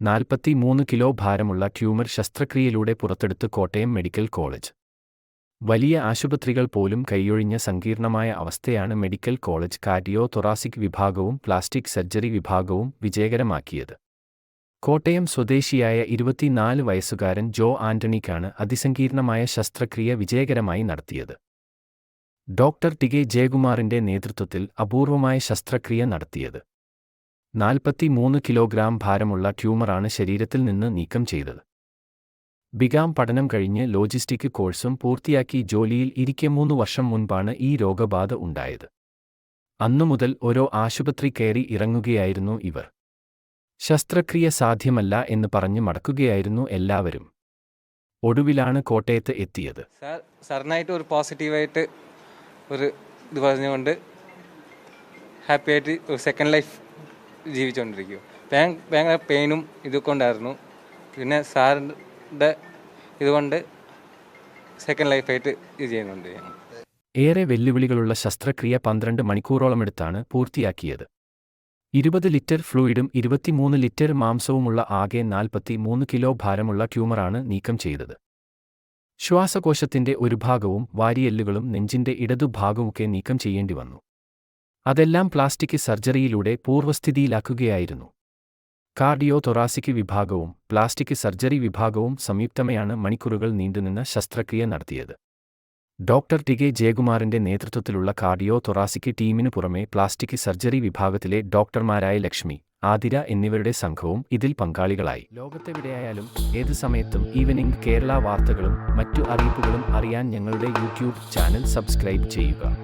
നാൽപ്പത്തി മൂന്ന് കിലോ ഭാരമുള്ള ട്യൂമർ ശസ്ത്രക്രിയയിലൂടെ പുറത്തെടുത്ത് കോട്ടയം മെഡിക്കൽ കോളേജ്. വലിയ ആശുപത്രികൾ പോലും കൈയൊഴിഞ്ഞ സങ്കീർണമായ അവസ്ഥയാണ് മെഡിക്കൽ കോളേജ് കാർഡിയോ തൊറാസിക് വിഭാഗവും പ്ലാസ്റ്റിക് സർജറി വിഭാഗവും വിജയകരമാക്കിയത്. കോട്ടയം സ്വദേശിയായ ഇരുപത്തിനാല് വയസ്സുകാരൻ ജോ ആന്റണിക്കാണ് അതിസങ്കീർണമായ ശസ്ത്രക്രിയ വിജയകരമായി നടത്തിയത്. ഡോക്ടർ ടി കെ ജയകുമാറിന്റെ നേതൃത്വത്തിൽ അപൂർവമായ ശസ്ത്രക്രിയ നടത്തിയത്. നാൽപ്പത്തി മൂന്ന് കിലോഗ്രാം ഭാരമുള്ള ട്യൂമറാണ് ശരീരത്തിൽ നിന്ന് നീക്കം ചെയ്തത്. ബിഗാം പഠനം കഴിഞ്ഞ് ലോജിസ്റ്റിക് കോഴ്സും പൂർത്തിയാക്കി ജോലിയിൽ ഇരിക്കെ മൂന്ന് വർഷം മുൻപാണ് ഈ രോഗബാധ ഉണ്ടായത്. അന്നുമുതൽ ഓരോ ആശുപത്രി കയറി ഇറങ്ങുകയായിരുന്നു ഇവർ. ശസ്ത്രക്രിയ സാധ്യമല്ല എന്ന് പറഞ്ഞ് മടക്കുകയായിരുന്നു എല്ലാവരും. ഒടുവിലാണ് കോട്ടയത്ത് എത്തിയത്. സാറിനായിട്ട് ഒരു പോസിറ്റീവായിട്ട് ഒരു ഇത് പറഞ്ഞുകൊണ്ട് ഹാപ്പിയായിട്ട് ഒരു സെക്കൻഡ് ലൈഫ് ജീവിച്ചുകൊണ്ടിരിക്കും ഭയ- ഭയങ്കര പെയിനും ഇതുകൊണ്ടായിരുന്നു പിന്നെ സാറിന്റെ ഇതുകൊണ്ട് സെക്കൻഡ് ലൈഫായിട്ട് ഇത് ചെയ്യുന്നുണ്ട് ഏറെ വെല്ലുവിളികളുള്ള ശസ്ത്രക്രിയ പന്ത്രണ്ട് മണിക്കൂറോളമെടുത്താണ് പൂർത്തിയാക്കിയത്. ഇരുപത് ലിറ്റർ ഫ്ലൂയിഡും ഇരുപത്തിമൂന്ന് ലിറ്റർ മാംസവുമുള്ള ആകെ നാൽപ്പത്തി മൂന്ന് കിലോ ഭാരമുള്ള ട്യൂമറാണ് നീക്കം ചെയ്തത്. ശ്വാസകോശത്തിന്റെ ഒരു ഭാഗവും വാരിയെല്ലുകളും നെഞ്ചിന്റെ ഇടതുഭാഗവുമൊക്കെ നീക്കം ചെയ്യേണ്ടി വന്നു. അതെല്ലാം പ്ലാസ്റ്റിക് സർജറിയിലൂടെ പൂർവസ്ഥിതിയിലാക്കുകയായിരുന്നു കാർഡിയോ തൊറാസിക് വിഭാഗവും പ്ലാസ്റ്റിക് സർജറി വിഭാഗവും സംയുക്തമായാണ് മണിക്കൂറുകൾ നീണ്ടുനിന്ന ശസ്ത്രക്രിയ നടത്തിയത്. ഡോക്ടർ ടി കെ ജയകുമാറിന്റെ നേതൃത്വത്തിലുള്ള കാർഡിയോ തൊറാസിക് ടീമിനു പുറമെ പ്ലാസ്റ്റിക് സർജറി വിഭാഗത്തിലെ ഡോക്ടർമാരായ ലക്ഷ്മി ആതിര എന്നിവരുടെ സംഘവും ഇതിൽ പങ്കാളികളായി. ലോകത്തെവിടെയായാലും ഏത് സമയത്തും ഈവനിംഗ് കേരള വാർത്തകളും മറ്റു അറിയിപ്പുകളും അറിയാൻ ഞങ്ങളുടെ യൂട്യൂബ് ചാനൽ സബ്സ്ക്രൈബ് ചെയ്യുക.